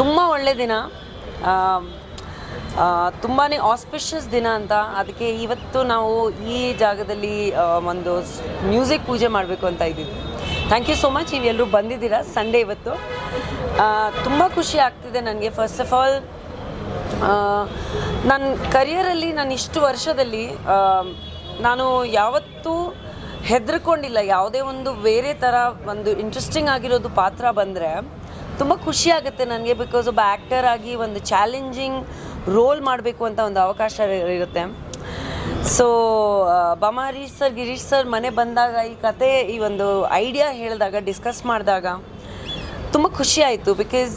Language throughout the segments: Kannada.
ತುಂಬ ಒಳ್ಳೆ ದಿನ. ತುಂಬಾ ಆಸ್ಪಿಷಿಯಸ್ ದಿನ ಅಂತ. ಅದಕ್ಕೆ ಇವತ್ತು ನಾವು ಈ ಜಾಗದಲ್ಲಿ ಒಂದು ಮ್ಯೂಸಿಕ್ ಪೂಜೆ ಮಾಡಬೇಕು ಅಂತ ಇದ್ದೀವಿ. ಥ್ಯಾಂಕ್ ಯು ಸೋ ಮಚ್ ನೀವೆಲ್ಲರೂ ಬಂದಿದ್ದೀರಾ ಸಂಡೇ ಇವತ್ತು. ತುಂಬ ಖುಷಿ ಆಗ್ತಿದೆ ನನಗೆ. ಫಸ್ಟ್ ಆಫ್ ಆಲ್ ನನ್ನ ಕರಿಯರಲ್ಲಿ ನಾನು ಇಷ್ಟು ವರ್ಷದಲ್ಲಿ ನಾನು ಯಾವತ್ತೂ ಹೆದರ್ಕೊಂಡಿಲ್ಲ. ಯಾವುದೇ ಒಂದು, ಬೇರೆ ಥರ ಒಂದು ಇಂಟ್ರೆಸ್ಟಿಂಗ್ ಆಗಿರೋದು ಪಾತ್ರ ಬಂದರೆ ತುಂಬ ಖುಷಿ ಆಗುತ್ತೆ ನನಗೆ ಬಿಕಾಸ್ ಒಬ್ಬ ಆ್ಯಕ್ಟರ್ ಆಗಿ ಒಂದು ಚಾಲೆಂಜಿಂಗ್ ರೋಲ್ ಮಾಡಬೇಕು ಅಂತ ಒಂದು ಅವಕಾಶ ಇರುತ್ತೆ. ಸೊ ಬಮಾರಿ ಸರ್ ಗಿರೀಶ್ ಸರ್ ಮನೆ ಬಂದಾಗ ಈ ಕತೆ, ಈ ಒಂದು ಐಡಿಯಾ ಹೇಳಿದಾಗ ಡಿಸ್ಕಸ್ ಮಾಡಿದಾಗ ತುಂಬ ಖುಷಿ ಆಯಿತು ಬಿಕಾಸ್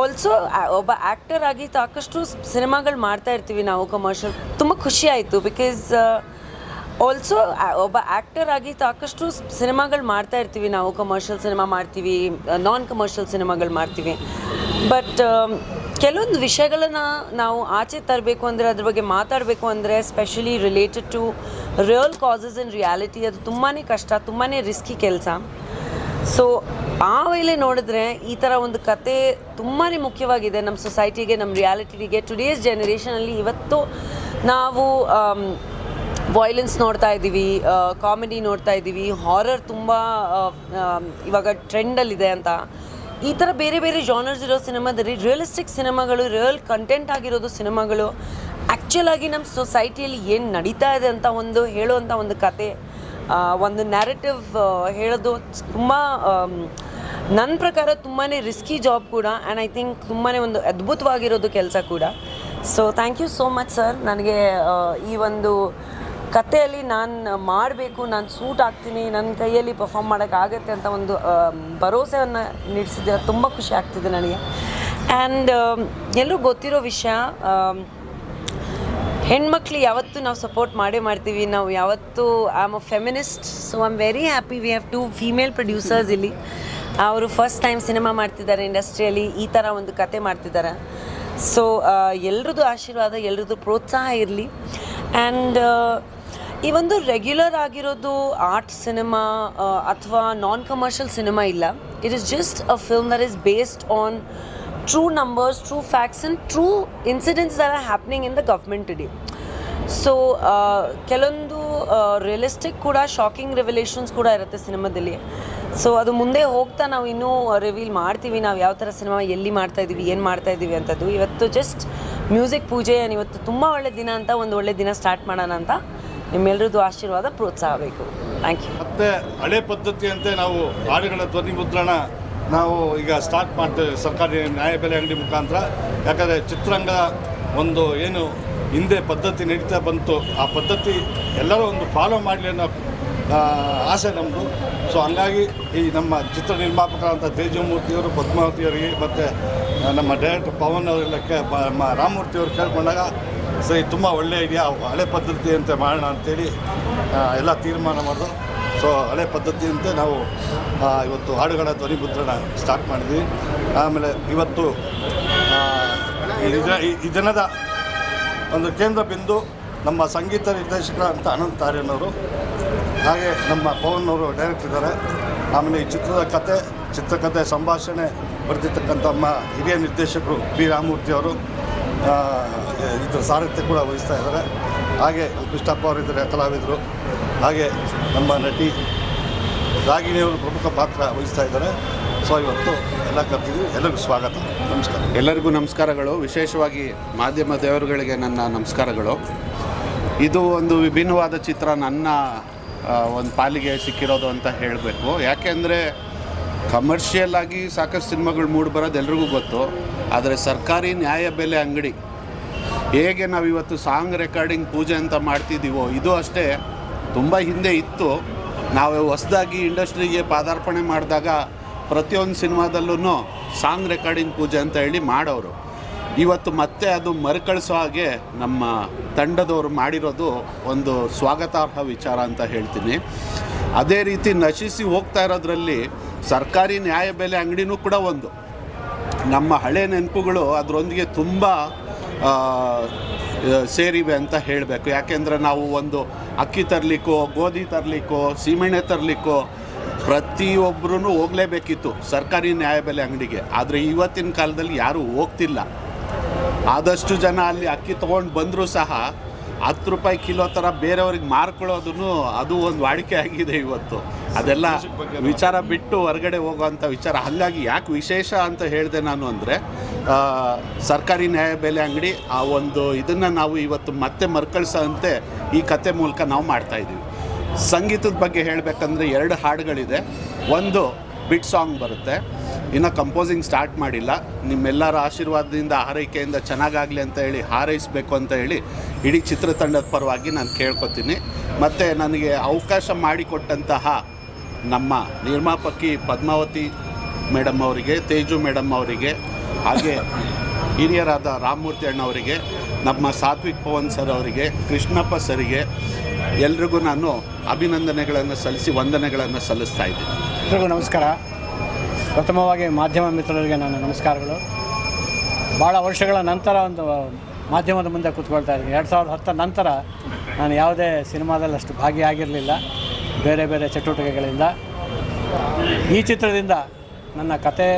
ಆಲ್ಸೋ ಒಬ್ಬ ಆ್ಯಕ್ಟರ್ ಆಗಿ ಸಾಕಷ್ಟು ಸಿನಿಮಾಗಳು ಮಾಡ್ತಾ ಇರ್ತೀವಿ ನಾವು ಕಮರ್ಷಿಯಲ್ ತುಂಬ ಖುಷಿ ಆಯಿತು ಬಿಕಾಸ್ ಆಲ್ಸೋ ಒಬ್ಬ ಆ್ಯಕ್ಟರ್ ಆಗಿ ಸಾಕಷ್ಟು ಸಿನಿಮಾಗಳು ಮಾಡ್ತಾ ಇರ್ತೀವಿ ನಾವು. ಕಮರ್ಷಿಯಲ್ ಸಿನಿಮಾ ಮಾಡ್ತೀವಿ ನಾನ್ ಕಮರ್ಷಿಯಲ್ ಸಿನಿಮಾಗಳು ಮಾಡ್ತೀವಿ. ಬಟ್ ಕೆಲವೊಂದು ವಿಷಯಗಳನ್ನ ನಾವು ಆಚೆ ತರಬೇಕು ಅಂದರೆ, ಅದ್ರ ಬಗ್ಗೆ ಮಾತಾಡಬೇಕು ಅಂದರೆ specially related to real cases in reality ಅದು ತುಂಬಾ ಕಷ್ಟ ತುಂಬಾ ರಿಸ್ಕಿ ಕೆಲಸ. ಸೊ ಆ ವೇಳೆ ನೋಡಿದ್ರೆ ಈ ಥರ ಒಂದು ಕತೆ ತುಂಬಾ ಮುಖ್ಯವಾಗಿದೆ ನಮ್ಮ ಸೊಸೈಟಿಗೆ ನಮ್ಮ ರಿಯಾಲಿಟಿಗೆ ಟುಡೇಸ್ ಜನರೇಷನಲ್ಲಿ ಇವತ್ತು ನಾವು ವಾಯ್ಲೆನ್ಸ್ ನೋಡ್ತಾ ಇದ್ದೀವಿ ಕಾಮಿಡಿ ನೋಡ್ತಾ ಇದ್ದೀವಿ ಹಾರರ್ ತುಂಬ ಇವಾಗ ಟ್ರೆಂಡಲ್ಲಿದೆ ಅಂತ. ಈ ಥರ ಬೇರೆ ಬೇರೆ ಜಾನರ್ಸ್ ಇರೋ ಸಿನಿಮಾದಲ್ಲಿ ರಿಯಲಿಸ್ಟಿಕ್ ಸಿನಿಮಾಗಳು ರಿಯಲ್ ಕಂಟೆಂಟ್ ಆಗಿರೋದು ಸಿನಿಮಾಗಳು ಆ್ಯಕ್ಚುಲ್ ನಮ್ಮ ಸೊಸೈಟಿಯಲ್ಲಿ ಏನು ನಡೀತಾ ಇದೆ ಅಂತ ಒಂದು ಹೇಳುವಂಥ ಒಂದು ಕತೆ ಒಂದು ನ್ಯಾರೆಟಿವ್ ಹೇಳೋದು ತುಂಬ ನನ್ನ ಪ್ರಕಾರ ತುಂಬಾ ರಿಸ್ಕಿ ಜಾಬ್ ಕೂಡ ಆ್ಯಂಡ್ ಐ ಥಿಂಕ್ ತುಂಬಾ ಒಂದು ಅದ್ಭುತವಾಗಿರೋದು ಕೆಲಸ ಕೂಡ. So thank you so much sir ನನಗೆ ಈ ಒಂದು ಕಥೆಯಲ್ಲಿ ನಾನು ಮಾಡಬೇಕು, ನಾನು ಸೂಟ್ ಆಗ್ತೀನಿ ನನ್ನ ಕೈಯಲ್ಲಿ ಪರ್ಫಾರ್ಮ್ ಮಾಡೋಕ್ಕಾಗತ್ತೆ ಅಂತ ಒಂದು ಭರವಸೆಯನ್ನು ನೀಡಿಸಿದ್ದೀರ ತುಂಬ ಖುಷಿ ಆಗ್ತಿದೆ ನನಗೆ. ಆ್ಯಂಡ್ ಎಲ್ಲರೂ ಗೊತ್ತಿರೋ ವಿಷಯ ಹೆಣ್ಮಕ್ಳು ಯಾವತ್ತೂ ನಾವು ಸಪೋರ್ಟ್ ಮಾಡೇ ಮಾಡ್ತೀವಿ. ನಾವು ಯಾವತ್ತೂ I am a feminist so I am very happy we have two female producers ಇಲ್ಲಿ. ಅವರು ಫಸ್ಟ್ ಟೈಮ್ ಸಿನಿಮಾ ಮಾಡ್ತಿದ್ದಾರೆ ಇಂಡಸ್ಟ್ರಿಯಲ್ಲಿ ಈ ಥರ ಒಂದು ಕತೆ ಮಾಡ್ತಿದ್ದಾರೆ. ಸೊ ಎಲ್ರದ್ದು ಆಶೀರ್ವಾದ, ಎಲ್ರದ್ದು ಪ್ರೋತ್ಸಾಹ ಇರಲಿ. ಆ್ಯಂಡ್ ಈ ಒಂದು ರೆಗ್ಯುಲರ್ ಆಗಿರೋದು ಆರ್ಟ್ ಸಿನಿಮಾ ಅಥವಾ ನಾನ್ ಕಮರ್ಷಿಯಲ್ ಸಿನಿಮಾ ಇಲ್ಲ it is just a film that is based on true numbers true facts and true incidents are happening in the government ಇಡೀ. ಸೊ ಕೆಲವೊಂದು ರಿಯಲಿಸ್ಟಿಕ್ ಕೂಡ ಶಾಕಿಂಗ್ ರೆವಲ್ಯೂಷನ್ಸ್ ಕೂಡ ಇರುತ್ತೆ ಸಿನಿಮಾದಲ್ಲಿ ಸೊ ಅದು ಮುಂದೆ ಹೋಗ್ತಾ ನಾವು ಇನ್ನೂ ರಿವೀಲ್ ಮಾಡ್ತೀವಿ. ನಾವು ಯಾವ ಥರ ಸಿನಿಮಾ ಎಲ್ಲಿ ಮಾಡ್ತಾ ಇದ್ದೀವಿ ಏನು ಮಾಡ್ತಾ ಇದ್ದೀವಿ ಅಂತದ್ದು. ಇವತ್ತು ಜಸ್ಟ್ ಮ್ಯೂಸಿಕ್ ಪೂಜೆ, ಇವತ್ತು ತುಂಬ ಒಳ್ಳೆ ದಿನ ಅಂತ, ಒಂದು ಒಳ್ಳೆ ದಿನ ಸ್ಟಾರ್ಟ್ ಮಾಡೋಣ ಅಂತ ನಿಮ್ಮೆಲ್ಲರದ್ದು ಆಶೀರ್ವಾದ ಪ್ರೋತ್ಸಾಹ ಬೇಕು ಥ್ಯಾಂಕ್ ಯು ಮತ್ತೆ ಹಳೆ ಪದ್ಧತಿಯಂತೆ ನಾವು ಹಾಡುಗಳ ಧ್ವನಿ ಮುದ್ರಣ ನಾವು ಈಗ ಸ್ಟಾರ್ಟ್ ಮಾಡ್ತೇವೆ. ಸರ್ಕಾರಿ ನ್ಯಾಯಬೆಲೆ ಅಂಗಡಿ ಮುಖಾಂತರ. ಯಾಕಂದರೆ ಚಿತ್ರರಂಗ ಒಂದು ಏನು ಹಿಂದೆ ಪದ್ಧತಿ ನಡೀತಾ ಬಂತು. ಆ ಪದ್ಧತಿ ಎಲ್ಲರೂ ಒಂದು ಫಾಲೋ ಮಾಡಲಿ ಅನ್ನೋ ಆಸೆ ನಮ್ಮದು ಸೊ ಹಂಗಾಗಿ ಈ ನಮ್ಮ ಚಿತ್ರ ನಿರ್ಮಾಪಕರಾದಂಥ ತೇಜಮೂರ್ತಿಯವರು ಪದ್ಮಾವತಿಯವರಿಗೆ ಮತ್ತು ನಮ್ಮ ಡೈರೆಕ್ಟರ್ ಪವನ್ ಅವರೆಲ್ಲ ಕೇ ನಮ್ಮ ರಾಮಮೂರ್ತಿಯವರು ಕೇಳ್ಕೊಂಡಾಗ ಸರಿ ತುಂಬ ಒಳ್ಳೆಯ ಐಡಿಯಾ ಹಳೆ ಪದ್ಧತಿಯಂತೆ ಮಾಡೋಣ ಅಂತೇಳಿ ಆ, ಎಲ್ಲ ತೀರ್ಮಾನ ಮಾಡೋದು. ಸೊ ಹಳೆ ಪದ್ಧತಿಯಂತೆ ನಾವು ಇವತ್ತು ಹಾಡುಗಳ ಧ್ವನಿ ಮುದ್ರಣ ಸ್ಟಾರ್ಟ್ ಮಾಡಿದ್ವಿ. ಆಮೇಲೆ ಇವತ್ತು ಈ ದಿನ- ಈ- ಈ ದಿನದ ಒಂದು ಕೇಂದ್ರ ಬಿಂದು ನಮ್ಮ ಸಂಗೀತ ನಿರ್ದೇಶಕ ಅಂತ ಅನಂತ್ ಆರ್ಯನವರು. ಹಾಗೆ ನಮ್ಮ ಪವನ್ ಅವರು ಡೈರೆಕ್ಟರ್ ಇದ್ದಾರೆ. ಆಮೇಲೆ ಈ ಚಿತ್ರದ ಕತೆ ಚಿತ್ರಕಥೆ ಸಂಭಾಷಣೆ ಬರೆದಿರ್ತಕ್ಕಂಥ ನಮ್ಮ ಹಿರಿಯ ನಿರ್ದೇಶಕರು ಬಿ. ರಾಮಮೂರ್ತಿ ಅವರು. ಇದರ ಸಾರಥ್ಯ ಕೂಡ ವಹಿಸ್ತಾ ಇದ್ದಾರೆ. ಹಾಗೆ ಕೃಷ್ಣಪ್ಪ ಅವರಿದ್ದಾರೆ, ಕಲಾವಿದರು. ಹಾಗೆ ನಮ್ಮ ನಟಿ ರಾಗಿಣಿಯವರು ಪ್ರಮುಖ ಪಾತ್ರ ವಹಿಸ್ತಾ ಇದ್ದಾರೆ. ಸೊ ಇವತ್ತು ಎಲ್ಲ ಕರ್ತಿದ್ವಿ ಎಲ್ಲರಿಗೂ ಸ್ವಾಗತ. ನಮಸ್ಕಾರ. ಎಲ್ಲರಿಗೂ ನಮಸ್ಕಾರಗಳು. ವಿಶೇಷವಾಗಿ ಮಾಧ್ಯಮ ದೇವರುಗಳಿಗೆ ನನ್ನ ನಮಸ್ಕಾರಗಳು. ಇದು ಒಂದು ವಿಭಿನ್ನವಾದ ಚಿತ್ರ. ನನ್ನ ಒಂದು ಪಾಲಿಗೆ ಸಿಕ್ಕಿರೋದು ಅಂತ ಹೇಳಬೇಕು. ಯಾಕೆಂದರೆ ಕಮರ್ಷಿಯಲ್ ಆಗಿ ಸಾಕಷ್ಟು ಸಿನಿಮಾಗಳು ಮೂಡಿ ಬರೋದು ಎಲ್ರಿಗೂ ಗೊತ್ತು. ಆದರೆ ಸರ್ಕಾರಿ ನ್ಯಾಯ ಬೆಲೆ ಅಂಗಡಿ. ಹೇಗೆ ನಾವು ಇವತ್ತು ಸಾಂಗ್ ರೆಕಾರ್ಡಿಂಗ್ ಪೂಜೆ ಅಂತ ಮಾಡ್ತಿದ್ದೀವೋ, ಇದು ಅಷ್ಟೇ ತುಂಬ ಹಿಂದೆ ಇತ್ತು. ನಾವು ಹೊಸದಾಗಿ ಇಂಡಸ್ಟ್ರಿಗೆ ಪಾದಾರ್ಪಣೆ ಮಾಡಿದಾಗ ಪ್ರತಿಯೊಂದು ಸಿನಿಮಾದಲ್ಲೂ ಸಾಂಗ್ ರೆಕಾರ್ಡಿಂಗ್ ಪೂಜೆ ಅಂತ ಹೇಳಿ ಮಾಡೋರು. ಇವತ್ತು ಮತ್ತೆ ಅದು ಮರುಕಳಿಸೋ ಹಾಗೆ ನಮ್ಮ ತಂಡದವರು ಮಾಡಿರೋದು ಒಂದು ಸ್ವಾಗತಾರ್ಹ ವಿಚಾರ ಅಂತ ಹೇಳ್ತೀನಿ. ಅದೇ ರೀತಿ ನಶಿಸಿ ಹೋಗ್ತಾ ಇರೋದ್ರಲ್ಲಿ ಸರ್ಕಾರಿ ನ್ಯಾಯಬೆಲೆ ಅಂಗಡಿನೂ ಕೂಡ ಒಂದು. ನಮ್ಮ ಹಳೆ ನೆನಪುಗಳು ಅದರೊಂದಿಗೆ ತುಂಬ ಸೇರಿವೆ ಅಂತ ಹೇಳಬೇಕು. ಯಾಕೆಂದರೆ ನಾವು ಒಂದು ಅಕ್ಕಿ ತರಲಿಕ್ಕೋ, ಗೋಧಿ ತರಲಿಕ್ಕೋ, ಸೀಮೆಣ್ಣೆ ತರಲಿಕ್ಕೋ ಪ್ರತಿಯೊಬ್ಬರೂ ಹೋಗಲೇಬೇಕಿತ್ತು ಸರ್ಕಾರಿ ನ್ಯಾಯಬೆಲೆ ಅಂಗಡಿಗೆ. ಆದರೆ ಇವತ್ತಿನ ಕಾಲದಲ್ಲಿ ಯಾರೂ ಹೋಗ್ತಿಲ್ಲ. ಆದಷ್ಟು ಜನ ಅಲ್ಲಿ ಅಕ್ಕಿ ತೊಗೊಂಡು ಬಂದರೂ ಸಹ ಹತ್ತು ರೂಪಾಯಿ ಕಿಲೋ ಥರ ಬೇರೆಯವ್ರಿಗೆ ಮಾರ್ಕೊಳ್ಳೋದನ್ನು ಅದು ಒಂದು ವಾಡಿಕೆ ಆಗಿದೆ ಇವತ್ತು. ಅದೆಲ್ಲ ವಿಚಾರ ಬಿಟ್ಟು ಹೊರಗಡೆ ಹೋಗೋವಂಥ ವಿಚಾರ. ಹಾಗಾಗಿ ಯಾಕೆ ವಿಶೇಷ ಅಂತ ಹೇಳಿದೆ ನಾನು ಅಂದರೆ ಸರ್ಕಾರಿ ನ್ಯಾಯಬೆಲೆ ಅಂಗಡಿ ಆ ಒಂದು ಇದನ್ನು ನಾವು ಇವತ್ತು ಮತ್ತೆ ಮರುಕಳಿಸೋಂತೆ ಈ ಕತೆ ಮೂಲಕ ನಾವು ಮಾಡ್ತಾಯಿದ್ದೀವಿ ಸಂಗೀತದ ಬಗ್ಗೆ ಹೇಳಬೇಕಂದ್ರೆ ಎರಡು ಹಾಡುಗಳಿದೆ. ಒಂದು ಬಿಟ್ ಸಾಂಗ್ ಬರುತ್ತೆ. ಇನ್ನು ಕಂಪೋಸಿಂಗ್ ಸ್ಟಾರ್ಟ್ ಮಾಡಿಲ್ಲ. ನಿಮ್ಮೆಲ್ಲರ ಆಶೀರ್ವಾದದಿಂದ, ಹಾರೈಕೆಯಿಂದ ಚೆನ್ನಾಗಾಗಲಿ ಅಂತ ಹೇಳಿ, ಹಾರೈಸಬೇಕು ಅಂತ ಹೇಳಿ ಇಡೀ ಚಿತ್ರತಂಡದ ಪರವಾಗಿ ನಾನು ಕೇಳ್ಕೊತೀನಿ. ಮತ್ತು ನನಗೆ ಅವಕಾಶ ಮಾಡಿಕೊಟ್ಟಂತಹ ನಮ್ಮ ನಿರ್ಮಾಪಕಿ ಪದ್ಮಾವತಿ ಮೇಡಮ್ ಅವರಿಗೆ, ತೇಜು ಮೇಡಮ್ ಅವರಿಗೆ, ಹಾಗೆ ಹಿರಿಯರಾದ ರಾಮಮೂರ್ತಿ ಅಣ್ಣವರಿಗೆ ನಮ್ಮ ಸಾತ್ವಿಕ್ ಪವನ್ ಸರ್ ಅವರಿಗೆ, ಕೃಷ್ಣಪ್ಪ ಸರಿಗೆ ಎಲ್ರಿಗೂ ನಾನು ಅಭಿನಂದನೆಗಳನ್ನು ಸಲ್ಲಿಸಿ, ವಂದನೆಗಳನ್ನು ಸಲ್ಲಿಸ್ತಾ ಇದ್ದೀನಿ. ಎಲ್ರಿಗೂ ನಮಸ್ಕಾರ. ಪ್ರಥಮವಾಗಿ ಮಾಧ್ಯಮ ಮಿತ್ರರಿಗೆ ನನ್ನ ನಮಸ್ಕಾರಗಳು. ಭಾಳ ವರ್ಷಗಳ ನಂತರ ಒಂದು ಮಾಧ್ಯಮದ ಮುಂದೆ ಕೂತ್ಕೊಳ್ತಾ ಇದ್ದೀನಿ. ಎರಡು ಸಾವಿರದ ಹತ್ತರ ನಂತರ ನಾನು ಯಾವುದೇ ಸಿನಿಮಾದಲ್ಲಿ ಅಷ್ಟು ಭಾಗಿಯಾಗಿರಲಿಲ್ಲ. ಬೇರೆ ಬೇರೆ ಚಟುವಟಿಕೆಗಳಿಂದ. ಈ ಚಿತ್ರದಿಂದ ನನ್ನ ಕತೆ,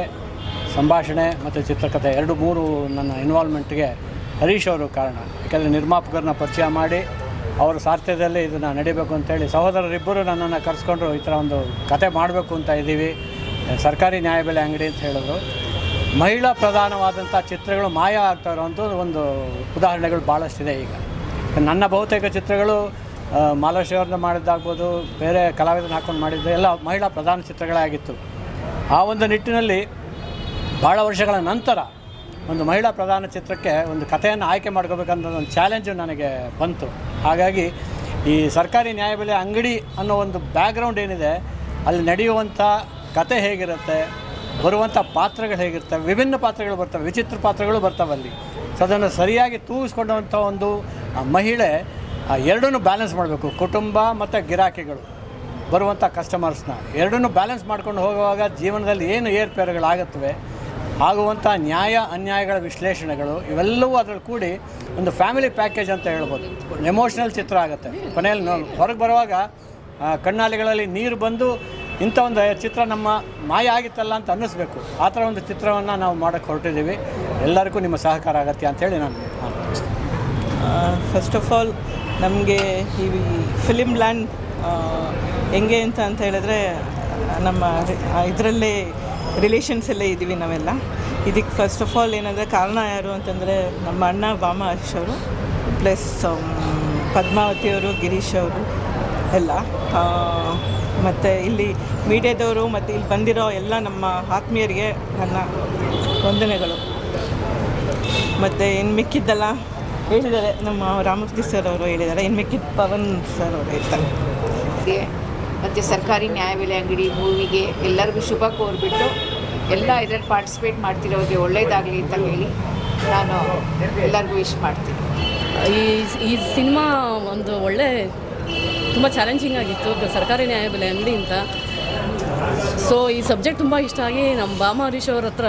ಸಂಭಾಷಣೆ ಮತ್ತು ಚಿತ್ರಕಥೆ ಎರಡು ಮೂರು ನನ್ನ ಇನ್ವಾಲ್ವ್ಮೆಂಟ್ಗೆ ಹರೀಶ್ ಅವರು ಕಾರಣ. ಯಾಕೆಂದರೆ ನಿರ್ಮಾಪಕರನ್ನ ಪರಿಚಯ ಮಾಡಿ, ಅವರ ಸಾರ್ಥ್ಯದಲ್ಲಿ ಇದನ್ನು ನಡಿಬೇಕು ಅಂತೇಳಿ ಸಹೋದರರಿಬ್ಬರು ನನ್ನನ್ನು ಕರೆಸ್ಕೊಂಡು ಈ ಥರ ಒಂದು ಕತೆ ಮಾಡಬೇಕು ಅಂತ ಇದ್ದೀವಿ. ಸರ್ಕಾರಿ ನ್ಯಾಯಬೆಲೆ ಅಂಗಡಿ ಅಂತ ಹೇಳಿದ್ರು. ಮಹಿಳಾ ಪ್ರಧಾನವಾದಂಥ ಚಿತ್ರಗಳು ಮಾಯ ಆಗ್ತಾ ಇರೋವಂಥ ಒಂದು ಉದಾಹರಣೆಗಳು ಭಾಳಷ್ಟಿದೆ ಈಗ. ನನ್ನ ಬಹುತೇಕ ಚಿತ್ರಗಳು ಮಾಲಾಶ್ರೀ ಮಾಡಿದ್ದಾಗ್ಬೋದು, ಬೇರೆ ಕಲಾವಿದನ ಹಾಕೊಂಡು ಮಾಡಿದ್ದು, ಎಲ್ಲ ಮಹಿಳಾ ಪ್ರಧಾನ ಚಿತ್ರಗಳೇ ಆಗಿತ್ತು ಆ ಒಂದು ನಿಟ್ಟಿನಲ್ಲಿ ಭಾಳ ವರ್ಷಗಳ ನಂತರ ಒಂದು ಮಹಿಳಾ ಪ್ರಧಾನ ಚಿತ್ರಕ್ಕೆ ಒಂದು ಕಥೆಯನ್ನು ಆಯ್ಕೆ ಮಾಡ್ಕೋಬೇಕನ್ನೋ ಒಂದು ಚಾಲೆಂಜು ನನಗೆ ಬಂತು. ಹಾಗಾಗಿ ಈ ಸರ್ಕಾರಿ ನ್ಯಾಯಬೆಲೆ ಅಂಗಡಿ ಅನ್ನೋ ಒಂದು ಬ್ಯಾಕ್ಗ್ರೌಂಡ್ ಏನಿದೆ, ಅಲ್ಲಿ ನಡೆಯುವಂಥ ಕತೆ ಹೇಗಿರುತ್ತೆ, ಬರುವಂಥ ಪಾತ್ರಗಳು ಹೇಗಿರ್ತವೆ, ವಿಭಿನ್ನ ಪಾತ್ರಗಳು ಬರ್ತವೆ, ವಿಚಿತ್ರ ಪಾತ್ರಗಳು ಬರ್ತವೆ ಅಲ್ಲಿ. ಸೊ ಅದನ್ನು ಸರಿಯಾಗಿ ತೂಗಿಸ್ಕೊಂಡಂಥ ಒಂದು ಮಹಿಳೆ ಎರಡನ್ನೂ ಬ್ಯಾಲೆನ್ಸ್ ಮಾಡಬೇಕು, ಕುಟುಂಬ ಮತ್ತು ಗಿರಾಕಿಗಳು, ಬರುವಂಥ ಕಸ್ಟಮರ್ಸ್ನ ಎರಡನ್ನೂ ಬ್ಯಾಲೆನ್ಸ್ ಮಾಡ್ಕೊಂಡು ಹೋಗುವಾಗ ಜೀವನದಲ್ಲಿ ಏನು ಏರ್ಪೇರುಗಳಾಗುತ್ತವೆ, ಆಗುವಂಥ ನ್ಯಾಯ, ಅನ್ಯಾಯಗಳ ವಿಶ್ಲೇಷಣೆಗಳು, ಇವೆಲ್ಲವೂ ಅದರಲ್ಲಿ ಕೂಡಿ ಒಂದು ಫ್ಯಾಮಿಲಿ ಪ್ಯಾಕೇಜ್ ಅಂತ ಹೇಳ್ಬೋದು. ಎಮೋಷ್ನಲ್ ಚಿತ್ರ ಆಗುತ್ತೆ. ಕೊನೆಯಲ್ಲಿ ಹೊರಗೆ ಬರುವಾಗ ಕಣ್ಣಾಲಿಗಳಲ್ಲಿ ನೀರು ಬಂದು ಇಂಥ ಒಂದು ಚಿತ್ರ ನಮ್ಮ ಮಾಯ ಆಗಿತ್ತಲ್ಲ ಅಂತ ಅನ್ನಿಸ್ಬೇಕು. ಆ ಥರ ಒಂದು ಚಿತ್ರವನ್ನು ನಾವು ಮಾಡೋಕ್ಕೆ ಹೊರಟಿದ್ದೀವಿ. ಎಲ್ಲರಿಗೂ ನಿಮ್ಮ ಸಹಕಾರ ಆಗತ್ತೆ ಅಂಥೇಳಿ ನಾನು ಫಸ್ಟ್ ಆಫ್ ಆಲ್ ನಮಗೆ ಈ ಫಿಲಿಮ್ ಲ್ಯಾಂಡ್ ಹೆಂಗೆ ಅಂತ ಅಂತ ಹೇಳಿದ್ರೆ, ನಮ್ಮ ಇದರಲ್ಲೇ ರಿಲೇಷನ್ಸ್ ಎಲ್ಲ ಇದ್ದೀವಿ ನಾವೆಲ್ಲ. ಇದಕ್ಕೆ ಫಸ್ಟ್ ಆಫ್ ಆಲ್ ಏನಂದರೆ ಕಾರಣ ಯಾರು ಅಂತಂದರೆ ನಮ್ಮ ಅಣ್ಣ ಬಾಮ ಹರ್ಷ್ ಅವರು ಪ್ಲಸ್ ಪದ್ಮಾವತಿ ಅವರು, ಗಿರೀಶ್ ಅವರು, ಎಲ್ಲ. ಮತ್ತು ಇಲ್ಲಿ ಮೀಡಿಯಾದವರು ಮತ್ತು ಇಲ್ಲಿ ಬಂದಿರೋ ಎಲ್ಲ ನಮ್ಮ ಆತ್ಮೀಯರಿಗೆ ನನ್ನ ವಂದನೆಗಳು. ಮತ್ತು ಇನ್ನು ಮಿಕ್ಕಿದ್ದೆಲ್ಲ ಹೇಳಿದ್ದಾರೆ ನಮ್ಮ ರಾಮಮೂರ್ತಿ ಸರ್ ಅವರು ಹೇಳಿದ್ದಾರೆ. ಇನ್ನು ಮಿಕ್ಕಿದ್ದ ಪವನ್ ಸರ್ ಅವರು ಹೇಳ್ತಾರೆ. ಮತ್ತು ಸರ್ಕಾರಿ ನ್ಯಾಯಬೆಲೆ ಅಂಗಡಿ ಮೂವಿಗೆ ಎಲ್ಲರಿಗೂ ಶುಭ ಕೋರ್ಬಿಟ್ಟು ಎಲ್ಲ ಇದರಲ್ಲಿ ಪಾರ್ಟಿಸಿಪೇಟ್ ಮಾಡ್ತಿರೋರಿಗೆ ಒಳ್ಳೆಯದಾಗಲಿ ಅಂತ ಹೇಳಿ ನಾನು ಎಲ್ಲರಿಗೂ ವಿಶ್ ಮಾಡ್ತೀನಿ. ಈ ಈ ಸಿನಿಮಾ ಒಂದು ಒಳ್ಳೆ ತುಂಬ ಚಾಲೆಂಜಿಂಗ್ ಆಗಿತ್ತು. ಸರ್ಕಾರಿ ನ್ಯಾಯಬೆಲೆ ಅಂಗಡಿ ಅಂತ ಸೊ ಈ ಸಬ್ಜೆಕ್ಟ್ ತುಂಬ ಇಷ್ಟ ಆಗಿ ನಮ್ಮ ಬಾಮ ಹರೀಶ್ ಅವ್ರ ಹತ್ರ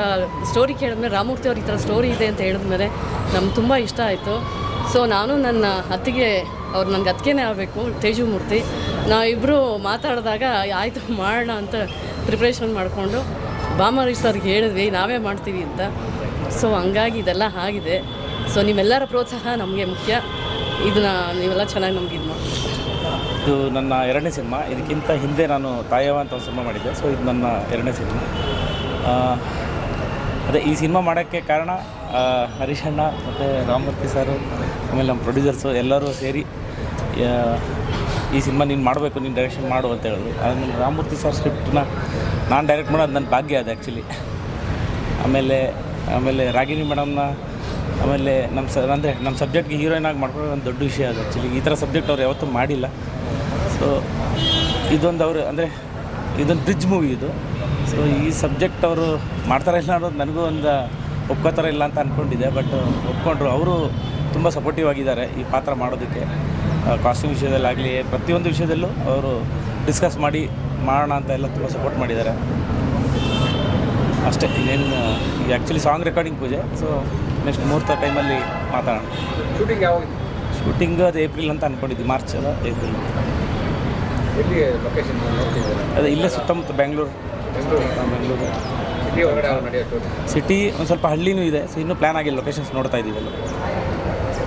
ಸ್ಟೋರಿ ಕೇಳಿದ್ಮೇಲೆ, ರಾಮಮೂರ್ತಿ ಅವ್ರ ಈ ಥರ ಸ್ಟೋರಿ ಇದೆ ಅಂತ ಹೇಳಿದ್ಮೇಲೆ ನಮ್ಗೆ ತುಂಬ ಇಷ್ಟ ಆಯಿತು. ಸೊ ನಾನು ನನ್ನ ಅತ್ತಿಗೆ, ಅವ್ರು ನನಗೆ ಅತ್ತಿಗೆನೇ ಆಗಬೇಕು, ತೇಜು ಮೂರ್ತಿ. ನಾವಿಬ್ಬರು ಮಾತಾಡಿದಾಗ, ಆಯಿತು, ಮಾಡೋಣ ಅಂತ ಪ್ರಿಪ್ರೇಷನ್ ಮಾಡಿಕೊಂಡು ಬಾಮಹರೀಶ್ ಸರ್ಗೆ ಹೇಳಿದ್ವಿ, ನಾವೇ ಮಾಡ್ತೀವಿ ಅಂತ. ಸೊ ಹಂಗಾಗಿ ಇದೆಲ್ಲ ಆಗಿದೆ. ಸೊ ನಿಮ್ಮೆಲ್ಲರ ಪ್ರೋತ್ಸಾಹ ನಮಗೆ ಮುಖ್ಯ. ಇದನ್ನ ನೀವೆಲ್ಲ ಚೆನ್ನಾಗಿ ನಮ್ಗೆ ಇದು ನನ್ನ ಎರಡನೇ ಸಿನಿಮಾ. ಇದಕ್ಕಿಂತ ಹಿಂದೆ ನಾನು ತಾಯವ ಅಂತ ಒಂದು ಸಿನಿಮಾ ಮಾಡಿದ್ದೆ. ಸೊ ಇದು ನನ್ನ ಎರಡನೇ ಸಿನಿಮಾ. ಅದೇ ಈ ಸಿನಿಮಾ ಮಾಡೋಕ್ಕೆ ಕಾರಣ ಹರೀಶ್ ಅಣ್ಣ ಮತ್ತು ರಾಮಮೂರ್ತಿ ಸರು ಆಮೇಲೆ ನಮ್ಮ ಪ್ರೊಡ್ಯೂಸರ್ಸು ಎಲ್ಲರೂ ಸೇರಿ ಈ ಸಿನಿಮಾ ನೀನು ಮಾಡಬೇಕು, ನೀನು ಡೈರೆಕ್ಷನ್ ಮಾಡು ಅಂತ ಹೇಳಿದ್ರು. ಆಮೇಲೆ ರಾಮಮೂರ್ತಿ ಸರ್ ಸ್ಕ್ರಿಪ್ಟನ್ನ ನಾನು ಡೈರೆಕ್ಟ್ ಮಾಡೋದು ನನ್ನ ಭಾಗ್ಯ ಅದು ಆ್ಯಕ್ಚುಲಿ ಆಮೇಲೆ ಆಮೇಲೆ ರಾಗಿಣಿ ಮೇಡಮ್ನ ಆಮೇಲೆ ನಮ್ಮ ಸ, ಅಂದರೆ ನಮ್ಮ ಸಬ್ಜೆಕ್ಟ್ಗೆ ಹೀರೋಯಿನ್ ಆಗಿ ಮಾಡ್ಕೊಳ್ಳೋದು ಒಂದು ದೊಡ್ಡ ವಿಷಯ ಅದು ಆ್ಯಕ್ಚುಲಿ ಈ ಥರ ಸಬ್ಜೆಕ್ಟ್ ಅವ್ರು ಯಾವತ್ತೂ ಮಾಡಿಲ್ಲ. ಸೊ ಇದೊಂದು ಅವರು ಅಂದರೆ ಇದೊಂದು ಬ್ರಿಡ್ಜ್ ಮೂವಿ ಇದು. ಸೊ ಈ ಸಬ್ಜೆಕ್ಟ್ ಅವರು ಮಾಡ್ತಾರೆ ಇಲ್ಲ ಅನ್ನೋದು ನನಗೂ ಒಂದು ಒಪ್ಕೋತಾರ ಇಲ್ಲ ಅಂತ ಅಂದ್ಕೊಂಡಿದ್ದೆ ಬಟ್ ಒಪ್ಕೊಂಡ್ರು. ಅವರು ತುಂಬ ಸಪೋರ್ಟಿವ್ ಆಗಿದ್ದಾರೆ ಈ ಪಾತ್ರ ಮಾಡೋದಕ್ಕೆ. ಕಾಸ್ಟ್ಯೂಮ್ ವಿಷಯದಲ್ಲಾಗಲಿ ಪ್ರತಿಯೊಂದು ವಿಷಯದಲ್ಲೂ ಅವರು ಡಿಸ್ಕಸ್ ಮಾಡಿ ಮಾಡೋಣ ಅಂತ ಎಲ್ಲ ತುಂಬ ಸಪೋರ್ಟ್ ಮಾಡಿದ್ದಾರೆ. ಅಷ್ಟೇ ಇನ್ನೇನು ಈಗ ಆ್ಯಕ್ಚುಲಿ ಸಾಂಗ್ ರೆಕಾರ್ಡಿಂಗ್ ಪೂಜೆ. ಸೊ ನೆಕ್ಸ್ಟ್ ಮುಹೂರ್ತ ಟೈಮಲ್ಲಿ ಮಾತಾಡೋಣ. ಶೂಟಿಂಗ್ ಯಾವಾಗ? ಶೂಟಿಂಗ್ ಅದು ಏಪ್ರಿಲ್ ಅಂತ ಅಂದ್ಕೊಂಡಿದ್ವಿ ಮಾರ್ಚ್ ಅಲ್ಲ ಏಪ್ರಿಲ್ ಎಲ್ಲಿ ಲೊಕೇಶನ್ ನೋಡ್ತಿದ್ದೀರಾ ಅದೇ ಇಲ್ಲೇ ಸುತ್ತಮುತ್ತ ಬೆಂಗಳೂರು. ಬೆಂಗಳೂರು ಸಿಟಿ ಒಳಗಡೆ ನಡೆಯೋದು ಸಿಟಿ ಒಂದು ಸ್ವಲ್ಪ ಹಳ್ಳಿನೂ ಇದೆ ಸೊ ಇನ್ನೂ ಪ್ಲ್ಯಾನ್ ಆಗಿಲ್ಲ ಲೊಕೇಶನ್ಸ್ ನೋಡ್ತಾ ಇದ್ದೀವಲ್ಲ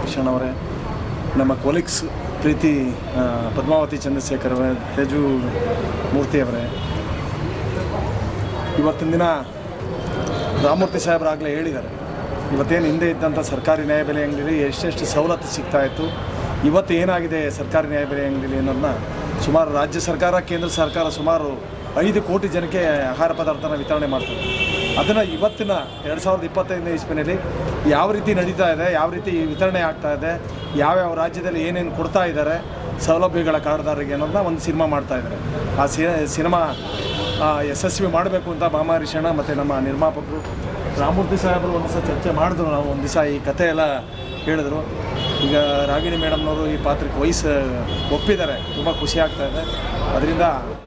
ಕಿಶನ್ ಅವರೇ ನಮ್ಮ ಕೊಲೀಗ್ಸ್ ಪ್ರೀತಿ ಪದ್ಮಾವತಿ ಚಂದ್ರಶೇಖರ್ ಅವರೇ ತೇಜು ಮೂರ್ತಿಯವರೇ ಇವತ್ತಿನ ದಿನ ರಾಮಮೂರ್ತಿ ಸಾಹೇಬರಾಗಲೇ ಹೇಳಿದ್ದಾರೆ ಇವತ್ತೇನು ಹಿಂದೆ ಇದ್ದಂಥ ಸರ್ಕಾರಿ ನ್ಯಾಯಬೆಲೆ ಅಂಗಡಿಲಿ ಎಷ್ಟೆಷ್ಟು ಸವಲತ್ತು ಸಿಗ್ತಾಯಿತ್ತು ಇವತ್ತು ಏನಾಗಿದೆ ಸರ್ಕಾರಿ ನ್ಯಾಯಬೆಲೆ ಅಂಗಡಿಲಿ ಅನ್ನೋದನ್ನ ಸುಮಾರು ರಾಜ್ಯ ಸರ್ಕಾರ, ಕೇಂದ್ರ ಸರ್ಕಾರ ಸುಮಾರು ಐದು ಕೋಟಿ ಜನಕ್ಕೆ ಆಹಾರ ಪದಾರ್ಥನ ವಿತರಣೆ ಮಾಡ್ತಾರೆ ಅದನ್ನು ಇವತ್ತಿನ ಎರಡು ಸಾವಿರದ ಇಪ್ಪತ್ತೈದನೇ ಇಸ್ವಿನಲ್ಲಿ ಯಾವ ರೀತಿ ನಡೀತಾ ಇದೆ, ಯಾವ ರೀತಿ ವಿತರಣೆ ಆಗ್ತಾ ಇದೆ ಯಾವ್ಯಾವ ರಾಜ್ಯದಲ್ಲಿ ಏನೇನು ಕೊಡ್ತಾ ಇದ್ದಾರೆ ಸೌಲಭ್ಯಗಳ ಕಾರ್ಡ್ದಾರರಿಗೆ ಅನ್ನೋದನ್ನ ಒಂದು ಸಿನಿಮಾ ಮಾಡ್ತಾ ಇದ್ದಾರೆ ಆ ಸಿನಿಮಾ ಯಶಸ್ವಿ ಮಾಡಬೇಕು ಅಂತ ಹರಿಶಣ್ಣ ಮತ್ತು ನಮ್ಮ ನಿರ್ಮಾಪಕರು ರಾಮಮೂರ್ತಿ ಸಾಹೇಬರು ಒಂದು ದಿವಸ ಚರ್ಚೆ ಮಾಡಿದ್ರು. ನಾವು ಒಂದು ದಿವಸ ಈ ಕಥೆ ಎಲ್ಲ ಹೇಳಿದ್ರು. ಈಗ ರಾಗಿಣಿ ಮೇಡಮ್ನವರು ಈ ಪಾತ್ರಕ್ಕೆ ವಯಸ್ಸು ಒಪ್ಪಿದ್ದಾರೆ. ತುಂಬ ಖುಷಿ ಆಗ್ತಾ ಇದೆ. ಅದರಿಂದ